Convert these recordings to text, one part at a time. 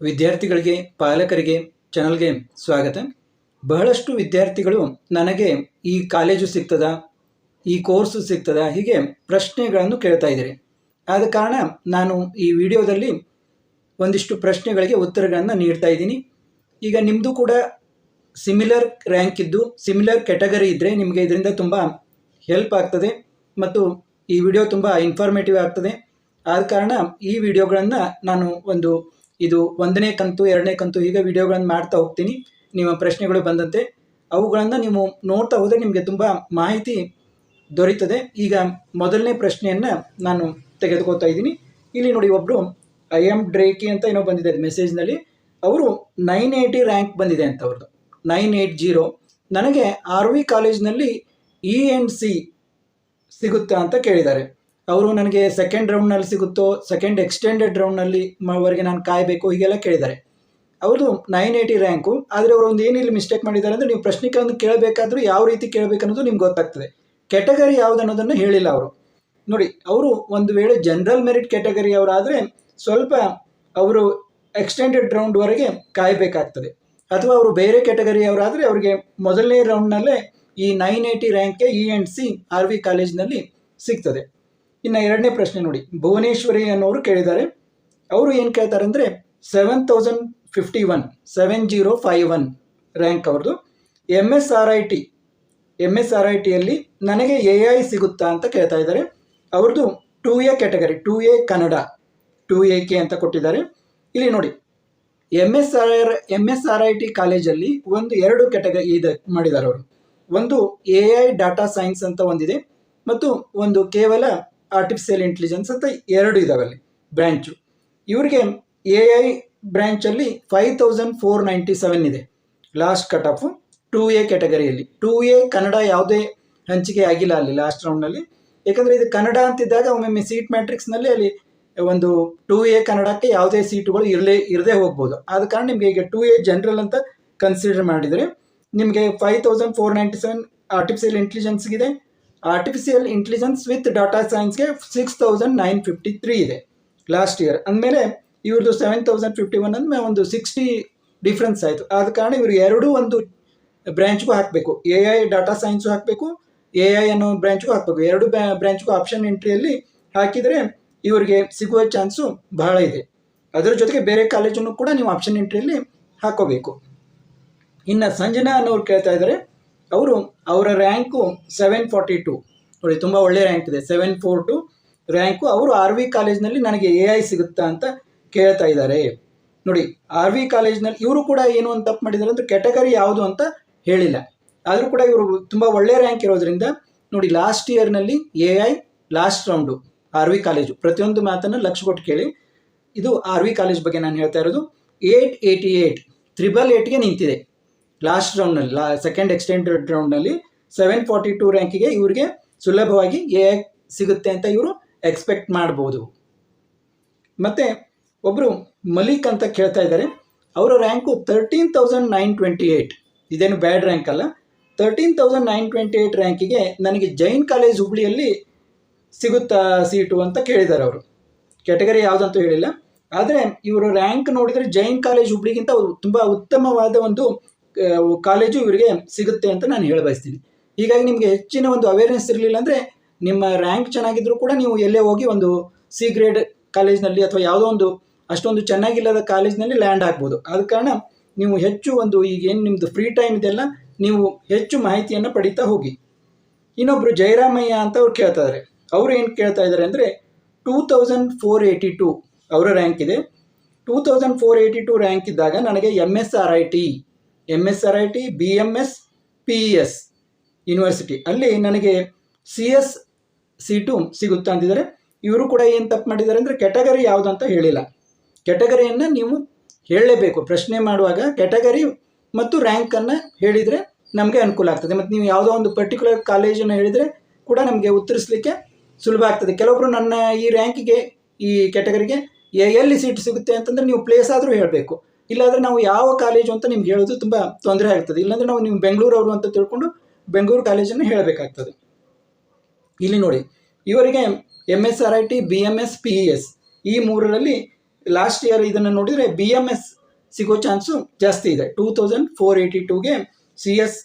ವಿದ್ಯಾರ್ಥಿಗಳಿಗೆ, ಪಾಲಕರಿಗೆ ಚಾನಲ್ಗೆ ಸ್ವಾಗತ. ಬಹಳಷ್ಟು ವಿದ್ಯಾರ್ಥಿಗಳು ನನಗೆ ಈ ಕಾಲೇಜು ಸಿಗ್ತದ? ಈ ಕೋರ್ಸು ಸಿಗ್ತದಾ? ಹೀಗೆ ಪ್ರಶ್ನೆಗಳನ್ನು ಕೇಳ್ತಾ ಇದ್ದೀರಿ. ಆದ ಕಾರಣ ನಾನು ಈ ವಿಡಿಯೋದಲ್ಲಿ ಒಂದಿಷ್ಟು ಪ್ರಶ್ನೆಗಳಿಗೆ ಉತ್ತರಗಳನ್ನು ನೀಡ್ತಾ ಇದ್ದೀನಿ. ಈಗ ನಿಮ್ಮದು ಕೂಡ ಸಿಮಿಲರ್ ರ್ಯಾಂಕ್ ಇದ್ದು ಸಿಮಿಲರ್ ಕ್ಯಾಟಗರಿ ಇದ್ದರೆ ನಿಮಗೆ ಇದರಿಂದ ತುಂಬ ಹೆಲ್ಪ್ ಆಗ್ತದೆ ಮತ್ತು ಈ ವಿಡಿಯೋ ತುಂಬ ಇನ್ಫಾರ್ಮೇಟಿವ್ ಆಗ್ತದೆ. ಆದ ಕಾರಣ ಈ ವಿಡಿಯೋಗಳನ್ನು ನಾನು ಒಂದು ಇದು ಒಂದನೇ ಕಂತು, ಎರಡನೇ ಕಂತು ಹೀಗೆ ವಿಡಿಯೋಗಳನ್ನು ಮಾಡ್ತಾ ಹೋಗ್ತೀನಿ. ನಿಮ್ಮ ಪ್ರಶ್ನೆಗಳು ಬಂದಂತೆ ಅವುಗಳನ್ನು ನೀವು ನೋಡ್ತಾ ಹೋದರೆ ನಿಮಗೆ ತುಂಬ ಮಾಹಿತಿ ದೊರೀತದೆ. ಈಗ ಮೊದಲನೇ ಪ್ರಶ್ನೆಯನ್ನು ನಾನು ತೆಗೆದುಕೊತಾ ಇದ್ದೀನಿ. ಇಲ್ಲಿ ನೋಡಿ ಒಬ್ಬರು ಐ ಎಂ ಡ್ರೇಕಿ ಅಂತ ಏನೋ ಬಂದಿದೆ ಮೆಸೇಜ್ನಲ್ಲಿ ಅವರು ನೈನ್ ಏಯ್ಟಿ ರ್ಯಾಂಕ್ ಬಂದಿದೆ ಅಂತ ಅವ್ರದ್ದು ನೈನ್ ಏಯ್ಟ್ ಜೀರೋ ನನಗೆ ಆರ್ ವಿ ಕಾಲೇಜ್ನಲ್ಲಿ ಇ ಎನ್ ಸಿ ಸಿಗುತ್ತಾ ಅಂತ ಕೇಳಿದ್ದಾರೆ. ಅವರು ನನಗೆ ಸೆಕೆಂಡ್ ರೌಂಡ್ನಲ್ಲಿ ಸಿಗುತ್ತೋ ಸೆಕೆಂಡ್ ಎಕ್ಸ್ಟೆಂಡೆಡ್ ರೌಂಡ್ನಲ್ಲಿ ವರೆಗೆ ನಾನು ಕಾಯಬೇಕು ಹೀಗೆಲ್ಲ ಕೇಳಿದ್ದಾರೆ. ಅವ್ರದ್ದು ನೈನ್ ಏಯ್ಟಿ ರ್ಯಾಂಕು ಆದರೆ ಅವರು ಒಂದು ಏನಿಲ್ಲಿ ಮಿಸ್ಟೇಕ್ ಮಾಡಿದ್ದಾರೆ ಅಂದರೆ ನೀವು ಪ್ರಶ್ನೆಗಳನ್ನು ಕೇಳಬೇಕಾದ್ರೂ ಯಾವ ರೀತಿ ಕೇಳಬೇಕನ್ನೋದು ನಿಮ್ಗೆ ಗೊತ್ತಾಗ್ತದೆ. ಕ್ಯಾಟಗರಿ ಯಾವುದು ಅನ್ನೋದನ್ನು ಹೇಳಿಲ್ಲ ಅವರು. ನೋಡಿ, ಅವರು ಒಂದು ವೇಳೆ ಜನರಲ್ ಮೆರಿಟ್ ಕೆಟಗರಿ ಅವರಾದರೆ ಸ್ವಲ್ಪ ಅವರು ಎಕ್ಸ್ಟೆಂಡೆಡ್ ರೌಂಡ್ವರೆಗೆ ಕಾಯಬೇಕಾಗ್ತದೆ. ಅಥವಾ ಅವರು ಬೇರೆ ಕೆಟಗರಿ ಅವರಾದರೆ ಅವರಿಗೆ ಮೊದಲನೇ ರೌಂಡ್ನಲ್ಲೇ ಈ nine eighty ರ್ಯಾಂಕ್ಗೆ E and C R V ಕಾಲೇಜ್ನಲ್ಲಿ ಸಿಗ್ತದೆ. ಇನ್ನು ಎರಡನೇ ಪ್ರಶ್ನೆ ನೋಡಿ. ಭುವನೇಶ್ವರಿ ಅನ್ನೋರು ಕೇಳಿದ್ದಾರೆ. ಅವರು ಏನು ಕೇಳ್ತಾರೆ ಅಂದರೆ seven thousand fifty one seven zero five one rank ಅವ್ರದ್ದು M S R I T M S R I ಟಿಯಲ್ಲಿ ನನಗೆ ಎ ಐ ಸಿಗುತ್ತಾ ಅಂತ ಕೇಳ್ತಾ ಇದ್ದಾರೆ. ಅವ್ರದ್ದು two A category two A Kannada two A K ಅಂತ ಕೊಟ್ಟಿದ್ದಾರೆ. ಇಲ್ಲಿ ನೋಡಿ M S R M S R I T ಕಾಲೇಜಲ್ಲಿ ಒಂದು ಎರಡು ಕ್ಯಾಟಗರಿ ಇದೆ ಮಾಡಿದ್ದಾರೆ ಅವರು. ಒಂದು ಎ ಐ ಡಾಟಾ ಸೈನ್ಸ್ ಅಂತ ಒಂದಿದೆ. ಮತ್ತು ಒಂದು ಕೇವಲ ಆರ್ಟಿಫಿಷಿಯಲ್ ಇಂಟೆಲಿಜೆನ್ಸ್ ಅಂತ ಎರಡು ಇದಾವೆ ಅಲ್ಲಿ ಬ್ರ್ಯಾಂಚು ಇವರಿಗೆ A I ಬ್ರ್ಯಾಂಚಲ್ಲಿ five thousand four ninety seven ಇದೆ last cut off two A ಕ್ಯಾಟಗರಿಯಲ್ಲಿ two A Kannada ಯಾವುದೇ ಹಂಚಿಕೆ ಆಗಿಲ್ಲ ಅಲ್ಲಿ ಲಾಸ್ಟ್ ರೌಂಡ್ನಲ್ಲಿ ಯಾಕಂದರೆ ಇದು ಕನ್ನಡ ಅಂತಿದ್ದಾಗ ಒಮ್ಮೊಮ್ಮೆ ಸೀಟ್ ಮ್ಯಾಟ್ರಿಕ್ಸ್ನಲ್ಲಿ ಅಲ್ಲಿ ಒಂದು ಟೂ ಎ ಕನ್ನಡಕ್ಕೆ ಯಾವುದೇ ಸೀಟುಗಳು ಇರಲೇ, ಇರದೇ ಹೋಗ್ಬೋದು. ಆದ ಕಾರಣ ನಿಮಗೆ ಈಗ ಟೂ ಎ ಜನರಲ್ ಅಂತ ಕನ್ಸಿಡರ್ ಮಾಡಿದರೆ ನಿಮಗೆ five thousand four ninety seven artificial ಇಂಟೆಲಿಜೆನ್ಸ್ಗಿದೆ artificial intelligence with data ಸೈನ್ಸ್ಗೆ six thousand nine fifty three ಇದೆ ಲಾಸ್ಟ್ ಇಯರ್ ಅಂದಮೇಲೆ ಇವ್ರದ್ದು ಸೆವೆನ್ ತೌಸಂಡ್ ಫಿಫ್ಟಿ ಒನ್ ಅಂದಮೇಲೆ ಒಂದು ಸಿಕ್ಸ್ಟಿ ಡಿಫ್ರೆನ್ಸ್ ಆಯಿತು. ಆದ ಕಾರಣ ಇವರು ಎರಡೂ ಒಂದು ಬ್ರ್ಯಾಂಚ್ಗೂ ಹಾಕಬೇಕು. ಎ ಐ ಡಾಟಾ ಸೈನ್ಸು ಹಾಕಬೇಕು ಎ ಐ ಅನ್ನೋ ಬ್ರ್ಯಾಂಚ್ಗೂ ಹಾಕಬೇಕು. ಎರಡು ಬ್ರ್ಯಾಂಚ್ಗೂ ಆಪ್ಷನ್ ಎಂಟ್ರಿಯಲ್ಲಿ ಹಾಕಿದರೆ ಇವರಿಗೆ ಸಿಗುವ ಚಾನ್ಸು ಬಹಳ ಇದೆ. ಅದರ ಜೊತೆಗೆ ಬೇರೆ ಕಾಲೇಜನ್ನು ಕೂಡ ನೀವು ಆಪ್ಷನ್ ಎಂಟ್ರಿಯಲ್ಲಿ ಹಾಕೋಬೇಕು. ಇನ್ನು ಸಂಜನಾ ಅನ್ನೋರು ಕೇಳ್ತಾ ಇದ್ದಾರೆ ಅವರು, ಅವರ ರ್ಯಾಂಕು ಸೆವೆನ್ ಫಾರ್ಟಿ ಟು ನೋಡಿ, ತುಂಬ ಒಳ್ಳೆ ರ್ಯಾಂಕ್ ಇದೆ. ಸೆವೆನ್ ಫೋರ್ ಟು ರ್ಯಾಂಕು ಅವರು ಆರ್ ವಿ ಕಾಲೇಜ್ನಲ್ಲಿ ನನಗೆ ಎ ಐ ಸಿಗುತ್ತಾ ಅಂತ ಕೇಳ್ತಾ ಇದ್ದಾರೆ. ನೋಡಿ ಆರ್ ವಿ ಕಾಲೇಜ್ನಲ್ಲಿ ಇವರು ಕೂಡ ಏನು ಅಂತ ತಪ್ಪು ಮಾಡಿದ್ದಾರೆ ಅಂದರೆ ಕೆಟಗರಿ ಯಾವುದು ಅಂತ ಹೇಳಿಲ್ಲ. ಆದರೂ ಕೂಡ ಇವರು ತುಂಬ ಒಳ್ಳೆ ರ್ಯಾಂಕ್ ಇರೋದ್ರಿಂದ, ನೋಡಿ last ಇಯರ್ನಲ್ಲಿ A I last round R V college ಪ್ರತಿಯೊಂದು ಮಾತನ್ನು ಲಕ್ಷ ಕೊಟ್ಟು ಕೇಳಿ. ಇದು ಆರ್ ವಿ ಕಾಲೇಜ್ ಬಗ್ಗೆ ನಾನು ಹೇಳ್ತಾ ಇರೋದು. ಏಯ್ಟ್ ಏಯ್ಟಿ ಏಯ್ಟ್ ತ್ರಿಬಲ್ ಏಯ್ಟ್ಗೆ ನಿಂತಿದೆ. ಲಾಸ್ಟ್ ರೌಂಡ್ನಲ್ಲಿ ಲಾ ಸೆಕೆಂಡ್ ಎಕ್ಸ್ಟೆಂಡೆಡ್ ರೌಂಡ್ನಲ್ಲಿ ಸೆವೆನ್ ಫಾರ್ಟಿ ಟು ರ್ಯಾಂಕಿಗೆ ಇವರಿಗೆ ಸುಲಭವಾಗಿ ಎ ಸಿಗುತ್ತೆ ಅಂತ ಇವರು ಎಕ್ಸ್ಪೆಕ್ಟ್ ಮಾಡ್ಬೋದು. ಮತ್ತು ಒಬ್ಬರು ಮಲಿಕ್ ಅಂತ ಕೇಳ್ತಾ ಇದ್ದಾರೆ. ಅವರ rank thirteen thousand nine twenty eight ಇದೇನು ಬ್ಯಾಡ್ ರ್ಯಾಂಕ್ ಅಲ್ಲ. Thirteen thousand nine twenty eight ರ್ಯಾಂಕಿಗೆ ನನಗೆ ಜೈನ್ ಕಾಲೇಜ್ ಹುಬ್ಳಿಯಲ್ಲಿ ಸಿಗುತ್ತಾ ಸೀಟು ಅಂತ ಕೇಳಿದ್ದಾರೆ ಅವರು. ಕ್ಯಾಟಗರಿ ಯಾವುದಂತೂ ಹೇಳಿಲ್ಲ. ಆದರೆ ಇವರು ರ್ಯಾಂಕ್ ನೋಡಿದರೆ ಜೈನ್ ಕಾಲೇಜ್ ಹುಬ್ಳಿಗಿಂತ ತುಂಬ ಉತ್ತಮವಾದ ಒಂದು ಕಾಲೇಜು ಇವರಿಗೆ ಸಿಗುತ್ತೆ ಅಂತ ನಾನು ಹೇಳ ಬಯಸ್ತೀನಿ. ಹೀಗಾಗಿ ನಿಮಗೆ ಹೆಚ್ಚಿನ ಒಂದು ಅವೇರ್ನೆಸ್ ಇರಲಿಲ್ಲ ಅಂದರೆ ನಿಮ್ಮ ರ್ಯಾಂಕ್ ಚೆನ್ನಾಗಿದ್ದರೂ ಕೂಡ ನೀವು ಎಲ್ಲೇ ಹೋಗಿ ಒಂದು ಸಿ ಗ್ರೇಡ್ ಕಾಲೇಜ್ನಲ್ಲಿ ಅಥವಾ ಯಾವುದೋ ಒಂದು ಅಷ್ಟೊಂದು ಚೆನ್ನಾಗಿಲ್ಲದ ಕಾಲೇಜ್ನಲ್ಲಿ ಲ್ಯಾಂಡ್ ಆಗ್ಬೋದು. ಆದ ಕಾರಣ ನೀವು ಹೆಚ್ಚು ಒಂದು ಈಗ ಏನು ನಿಮ್ಮದು ಫ್ರೀ ಟೈಮ್ ಇದೆಲ್ಲ ನೀವು ಹೆಚ್ಚು ಮಾಹಿತಿಯನ್ನು ಪಡೀತಾ ಹೋಗಿ. ಇನ್ನೊಬ್ಬರು ಜಯರಾಮಯ್ಯ ಅಂತ ಅವ್ರು ಕೇಳ್ತಾ ಇದ್ದಾರೆ ಅವರು ಏನು ಕೇಳ್ತಾ ಇದ್ದಾರೆ ಅಂದರೆ two thousand four eighty two ಅವರ ರ್ಯಾಂಕ್ ಇದೆ. Two thousand four eighty two rank ಇದ್ದಾಗ ನನಗೆ M S R I T M S R I T B M S P E S university ಅಲ್ಲಿ ನನಗೆ ಸಿ ಎಸ್ ಸೀಟು ಸಿಗುತ್ತಾ ಅಂದಿದ್ದಾರೆ ಇವರು ಕೂಡ ಏನು ತಪ್ಪು ಮಾಡಿದ್ದಾರೆ ಅಂದರೆ ಕೆಟಗರಿ ಯಾವುದು ಅಂತ ಹೇಳಿಲ್ಲ. ಕೆಟಗರಿಯನ್ನು ನೀವು ಹೇಳಲೇಬೇಕು. ಪ್ರಶ್ನೆ ಮಾಡುವಾಗ ಕೆಟಗರಿ ಮತ್ತು ರ್ಯಾಂಕನ್ನು ಹೇಳಿದರೆ ನಮಗೆ ಅನುಕೂಲ ಆಗ್ತದೆ. ಮತ್ತು ನೀವು ಯಾವುದೋ ಒಂದು ಪರ್ಟಿಕ್ಯುಲರ್ ಕಾಲೇಜನ್ನು ಹೇಳಿದರೆ ಕೂಡ ನಮಗೆ ಉತ್ತರಿಸಲಿಕ್ಕೆ ಸುಲಭ ಆಗ್ತದೆ. ಕೆಲವೊಬ್ಬರು ನನ್ನ ಈ ರ್ಯಾಂಕಿಗೆ ಈ ಕೆಟಗರಿಗೆ ಎಲ್ಲಿ ಸೀಟ್ ಸಿಗುತ್ತೆ ಅಂತಂದರೆ ನೀವು ಪ್ಲೇಸ್ ಆದರೂ ಹೇಳಬೇಕು. ಇಲ್ಲಾಂದರೆ ನಾವು ಯಾವ ಕಾಲೇಜು ಅಂತ ನಿಮ್ಗೆ ಹೇಳೋದು ತುಂಬ ತೊಂದರೆ ಆಗ್ತದೆ. ಇಲ್ಲಾಂದ್ರೆ ನಾವು ನೀವು ಬೆಂಗಳೂರವರು ಅಂತ ತಿಳ್ಕೊಂಡು ಬೆಂಗಳೂರು ಕಾಲೇಜನ್ನು ಹೇಳಬೇಕಾಗ್ತದೆ. ಇಲ್ಲಿ ನೋಡಿ, ಇವರಿಗೆ M S R I T B M S P E S ಈ ಮೂರರಲ್ಲಿ ಲಾಸ್ಟ್ ಇಯರ್ ಇದನ್ನು ನೋಡಿದರೆ ಬಿ ಎಂ ಎಸ್ ಸಿಗೋ ಚಾನ್ಸು ಜಾಸ್ತಿ ಇದೆ. ಟೂ ತೌಸಂಡ್ ಫೋರ್ ಏಯ್ಟಿ ಟೂಗೆ ಸಿ ಎಸ್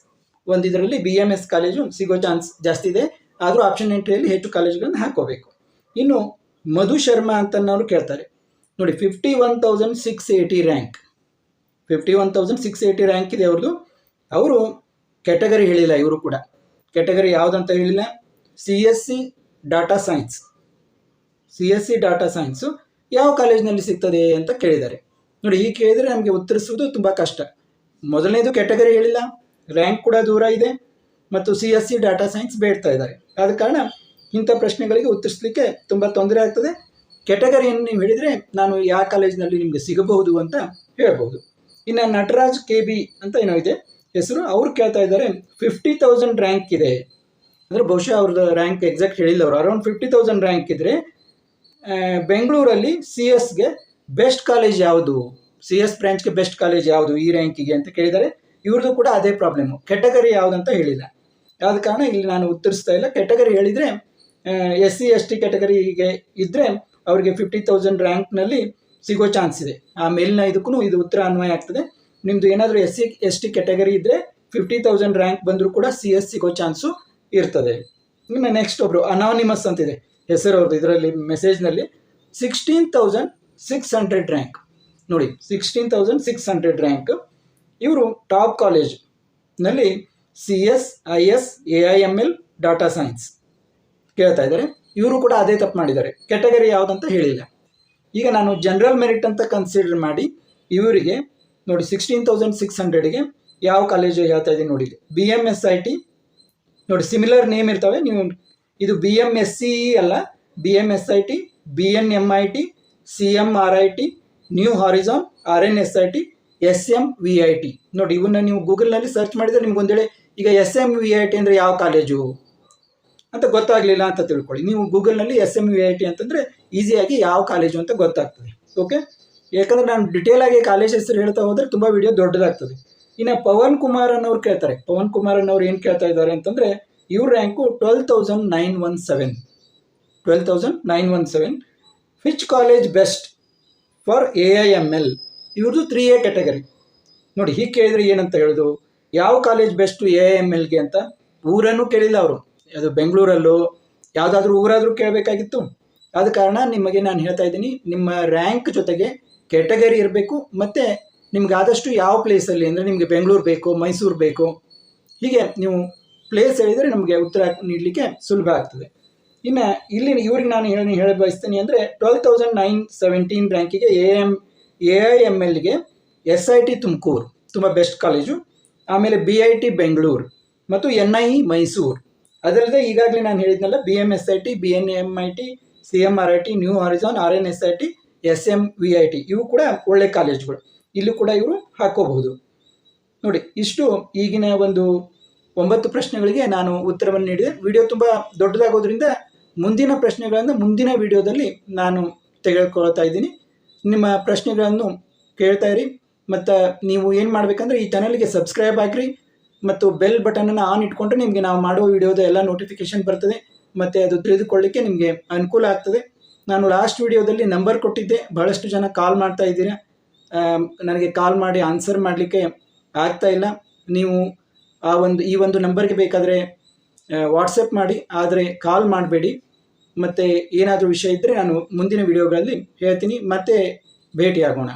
ಒಂದು ಇದರಲ್ಲಿ ಬಿ ಎಂ ಎಸ್ ಕಾಲೇಜು ಸಿಗೋ ಚಾನ್ಸ್ ಜಾಸ್ತಿ ಇದೆ. ಆದರೂ ಆಪ್ಷನ್ ಎಂಟ್ರಿಯಲ್ಲಿ ಹೆಚ್ಚು ಕಾಲೇಜುಗಳನ್ನು ಹಾಕೋಬೇಕು ಇನ್ನು ಮಧು ಶರ್ಮಾ ಅಂತ ಅವರು ಕೇಳ್ತಾರೆ. ನೋಡಿ fifty one thousand six eighty rank fifty one thousand six eighty rank ಇದೆ ಅವ್ರದ್ದು ಅವರು ಕ್ಯಾಟಗರಿ ಹೇಳಿಲ್ಲ, ಇವರು ಕೂಡ. ಕ್ಯಾಟಗರಿ ಯಾವುದಂತ ಹೇಳಿಲ್ಲ. C S C data science C S C data science ಯಾವ ಕಾಲೇಜ್ನಲ್ಲಿ ಸಿಗ್ತದೆ ಅಂತ ಕೇಳಿದ್ದಾರೆ. ನೋಡಿ, ಹೀಗೆ ಕೇಳಿದರೆ ನಮಗೆ ಉತ್ತರಿಸುವುದು ತುಂಬ ಕಷ್ಟ. ಮೊದಲನೇದು ಕ್ಯಾಟಗರಿ ಹೇಳಿಲ್ಲ. ರ್ಯಾಂಕ್ ಕೂಡ ದೂರ ಇದೆ. ಮತ್ತು C S C data science ಬೇಡ್ತಾ ಇದ್ದಾರೆ. ಆದ ಕಾರಣ ಇಂಥ ಪ್ರಶ್ನೆಗಳಿಗೆ ಉತ್ತರಿಸಲಿಕ್ಕೆ ತುಂಬ ತೊಂದರೆ ಆಗ್ತದೆ. ಕ್ಯಾಟಗರಿಯನ್ನು ನೀವು ಹೇಳಿದರೆ ನಾನು ಯಾವ ಕಾಲೇಜ್ನಲ್ಲಿ ನಿಮಗೆ ಸಿಗಬಹುದು ಅಂತ ಹೇಳ್ಬೋದು ಇನ್ನು ನಟರಾಜ್ ಕೆ ಬಿ ಅಂತ ಏನೋ ಇದೆ ಹೆಸರು ಅವ್ರು ಕೇಳ್ತಾ ಇದ್ದಾರೆ ಫಿಫ್ಟಿ ತೌಸಂಡ್ ರ್ಯಾಂಕ್ ಇದೆ. ಅಂದರೆ ಬಹುಶಃ ಅವ್ರದ್ದು ರ್ಯಾಂಕ್ ಎಕ್ಸಾಕ್ಟ್ ಹೇಳಿಲ್ಲ ಅವರು. ಅರೌಂಡ್ ಫಿಫ್ಟಿ ತೌಸಂಡ್ ರ್ಯಾಂಕ್ ಇದ್ದರೆ ಬೆಂಗಳೂರಲ್ಲಿ ಸಿ ಎಸ್ಗೆ ಬೆಸ್ಟ್ ಕಾಲೇಜ್ ಯಾವುದು? ಸಿ ಎಸ್ ಬ್ರ್ಯಾಂಚ್ಗೆ ಬೆಸ್ಟ್ ಕಾಲೇಜ್ ಯಾವುದು ಈ ರ್ಯಾಂಕಿಗೆ ಅಂತ ಕೇಳಿದರೆ ಇವ್ರದ್ದು ಕೂಡ ಅದೇ ಪ್ರಾಬ್ಲಮ್ಮು ಕೆಟಗರಿ ಯಾವುದಂತ ಹೇಳಿಲ್ಲ. ಯಾವ್ದು ಕಾರಣ? ಇಲ್ಲಿ ನಾನು ಉತ್ತರಿಸ್ತಾ ಇಲ್ಲ. ಕೆಟಗರಿ ಹೇಳಿದರೆ ಎಸ್ ಸಿ ಎಸ್ ಟಿ ಕೆಟಗರಿಗೆ ಇದ್ದರೆ ಅವರಿಗೆ ಫಿಫ್ಟಿ ತೌಸಂಡ್ ರ್ಯಾಂಕ್ನಲ್ಲಿ ಸಿಗೋ ಚಾನ್ಸ್ ಇದೆ. ಆ ಮೇಲಿನ ಇದಕ್ಕೂ ಇದು ಉತ್ತರ ಅನ್ವಯ ಆಗ್ತದೆ. ನಿಮ್ಮದು ಏನಾದರೂ S C, S T category ಇದ್ದರೆ ಫಿಫ್ಟಿ ತೌಸಂಡ್ ರ್ಯಾಂಕ್ ಬಂದರೂ ಕೂಡ ಸಿ ಎಸ್ ಸಿಗೋ ಚಾನ್ಸು ಇರ್ತದೆ. ಇನ್ನು ನೆಕ್ಸ್ಟ್ ಒಬ್ಬರು ಅನಾನಿಮಸ್ ಅಂತಿದೆ. ಹೆಸರು ಅವ್ರದ್ದು ಇದರಲ್ಲಿ ಮೆಸೇಜ್ನಲ್ಲಿ sixteen thousand six hundred rank ನೋಡಿ sixteen thousand six hundred rank ಇವರು ಟಾಪ್ ಕಾಲೇಜ್ನಲ್ಲಿ C S I S A I M L data science ಕೇಳ್ತಾ ಇದ್ದಾರೆ. ಇವರು ಕೂಡ ಅದೇ ತಪ್ಪು ಮಾಡಿದ್ದಾರೆ. ಕೆಟಗರಿ ಯಾವುದಂತ ಹೇಳಿಲ್ಲ. ಈಗ ನಾನು ಜನರಲ್ ಮೆರಿಟ್ ಅಂತ ಕನ್ಸಿಡರ್ ಮಾಡಿ ಇವರಿಗೆ ನೋಡಿ ಸಿಕ್ಸ್ಟೀನ್ ತೌಸಂಡ್ ಸಿಕ್ಸ್ ಹಂಡ್ರೆಡ್ಗೆ ಯಾವ ಕಾಲೇಜು ಹೇಳ್ತಾ ಇದ್ದೀನಿ ನೋಡಿ B M S I T ನೋಡಿ ಸಿಮಿಲರ್ ನೇಮ್ ಇರ್ತವೆ. ನೀವು ಇದು ಬಿ ಎಂ ಎಸ್ ಸಿ ಅಲ್ಲ B M S I T B N M I T C M R I T new horizon R N S I T S M V I T ನೋಡಿ, ಇವನ್ನ ನೀವು ಗೂಗಲ್ನಲ್ಲಿ search ಮಾಡಿದರೆ ನಿಮ್ಗೆ ಒಂದೇಳೆ ಈಗ S M V I T ಅಂದರೆ ಯಾವ ಕಾಲೇಜು ಅಂತ ಗೊತ್ತಾಗಲಿಲ್ಲ ಅಂತ ತಿಳ್ಕೊಳ್ಳಿ. ನೀವು ಗೂಗಲ್ನಲ್ಲಿ S M U I T ಅಂತಂದರೆ ಈಸಿಯಾಗಿ ಯಾವ ಕಾಲೇಜು ಅಂತ ಗೊತ್ತಾಗ್ತದೆ. ಓಕೆ? ಯಾಕಂದರೆ ನಾನು ಡಿಟೇಲ್ ಆಗಿ ಕಾಲೇಜ್ ಹೆಸರು ಹೇಳ್ತಾ ಹೋದರೆ ತುಂಬ ವಿಡಿಯೋ ದೊಡ್ಡದಾಗ್ತದೆ. ಇನ್ನು ಪವನ್ ಕುಮಾರ್ ಅನ್ನೋರು ಕೇಳ್ತಾರೆ. ಪವನ್ ಕುಮಾರ್ ಅನ್ನೋರು ಏನು ಕೇಳ್ತಾ ಇದ್ದಾರೆ ಅಂತಂದರೆ ಇವ್ರ rank twelve thousand nine one seven twelve thousand nine one seven which college best for A I M L ಇವ್ರದ್ದು ತ್ರೀ ಎ ಕ್ಯಾಟಗರಿ ನೋಡಿ, ಹೀಗೆ ಕೇಳಿದ್ರೆ ಏನಂತ ಹೇಳೋದು? ಯಾವ college best A I M ಎಲ್ಗೆ ಅಂತ? ಊರನ್ನು ಕೇಳಿಲ್ಲ ಅವರು. ಅದು ಬೆಂಗಳೂರಲ್ಲೂ, ಯಾವುದಾದ್ರೂ ಊರಾದರೂ ಕೇಳಬೇಕಾಗಿತ್ತು. ಆದ ಕಾರಣ ನಿಮಗೆ ನಾನು ಹೇಳ್ತಾ ಇದ್ದೀನಿ, ನಿಮ್ಮ ರ್ಯಾಂಕ್ ಜೊತೆಗೆ ಕ್ಯಾಟಗರಿ ಇರಬೇಕು, ಮತ್ತು ನಿಮ್ಗೆ ಆದಷ್ಟು ಯಾವ ಪ್ಲೇಸಲ್ಲಿ ಅಂದರೆ ನಿಮಗೆ ಬೆಂಗಳೂರು ಬೇಕು, ಮೈಸೂರು ಬೇಕು, ಹೀಗೆ ನೀವು ಪ್ಲೇಸ್ ಹೇಳಿದರೆ ನಮಗೆ ಉತ್ತರ ನೀಡಲಿಕ್ಕೆ ಸುಲಭ ಆಗ್ತದೆ. ಇನ್ನು ಇಲ್ಲಿ ಇವ್ರಿಗೆ ನಾನು ಹೇಳಿ, ಹೇಳ ಬಯಸ್ತೀನಿ ಅಂದರೆ twelve thousand nine seventeen ರ್ಯಾಂಕಿಗೆ A M A I M ಎಲ್ಗೆ S I T Tumakuru, ತುಂಬ ಬೆಸ್ಟ್ ಕಾಲೇಜು ಆಮೇಲೆ ಬಿ ಐ ಟಿ ಬೆಂಗಳೂರು ಮತ್ತು ಎನ್ ಐ ಮೈಸೂರು ಅದಲ್ಲದೆ ಈಗಾಗಲೇ ನಾನು ಹೇಳಿದ್ನಲ್ಲ B M S I T B N M I T C M R I T new horizon R N S I T S M V I T ಇವು ಕೂಡ ಒಳ್ಳೆ ಕಾಲೇಜ್ಗಳು. ಇಲ್ಲೂ ಕೂಡ ಇವರು ಹಾಕೋಬಹುದು. ನೋಡಿ, ಇಷ್ಟು ಈಗಿನ ಒಂದು ಒಂಬತ್ತು ಪ್ರಶ್ನೆಗಳಿಗೆ ನಾನು ಉತ್ತರವನ್ನು ನೀಡಿದೆ. ವಿಡಿಯೋ ತುಂಬ ದೊಡ್ಡದಾಗೋದ್ರಿಂದ ಮುಂದಿನ ಪ್ರಶ್ನೆಗಳನ್ನು ಮುಂದಿನ ವಿಡಿಯೋದಲ್ಲಿ ನಾನು ತೆಗೆದುಕೊಳ್ತಾ ಇದ್ದೀನಿ. ನಿಮ್ಮ ಪ್ರಶ್ನೆಗಳನ್ನು ಕೇಳ್ತಾ ಇರಿ. ಮತ್ತು ನೀವು ಏನು ಮಾಡಬೇಕಂದ್ರೆ ಈ ಚಾನಲ್ಗೆ ಸಬ್ಸ್ಕ್ರೈಬ್ ಆಗಿರಿ. ಮತ್ತು ಬೆಲ್ ಬಟನನ್ನು ಆನ್ ಇಟ್ಕೊಂಡ್ರೆ ನಿಮಗೆ ನಾವು ಮಾಡುವ ವಿಡಿಯೋದ ಎಲ್ಲ ನೋಟಿಫಿಕೇಷನ್ ಬರ್ತದೆ. ಮತ್ತು ಅದು ತಿಳಿದುಕೊಳ್ಳಿಕ್ಕೆ ನಿಮಗೆ ಅನುಕೂಲ ಆಗ್ತದೆ. ನಾನು ಲಾಸ್ಟ್ ವಿಡಿಯೋದಲ್ಲಿ ನಂಬರ್ ಕೊಟ್ಟಿದ್ದೆ. ಬಹಳಷ್ಟು ಜನ ಕಾಲ್ ಮಾಡ್ತಾ ಇದ್ದೀರಾ. ನನಗೆ ಕಾಲ್ ಮಾಡಿ ಆನ್ಸರ್ ಮಾಡಲಿಕ್ಕೆ ಆಗ್ತಾ ಇಲ್ಲ. ನೀವು ಆ ಒಂದು, ಈ ಒಂದು ನಂಬರ್ಗೆ ಬೇಕಾದರೆ ವಾಟ್ಸಪ್ ಮಾಡಿ. ಆದರೆ ಕಾಲ್ ಮಾಡಬೇಡಿ. ಮತ್ತು ಏನಾದರೂ ವಿಷಯ ಇದ್ದರೆ ನಾನು ಮುಂದಿನ ವಿಡಿಯೋಗಳಲ್ಲಿ ಹೇಳ್ತೀನಿ. ಮತ್ತೆ ಭೇಟಿಯಾಗೋಣ.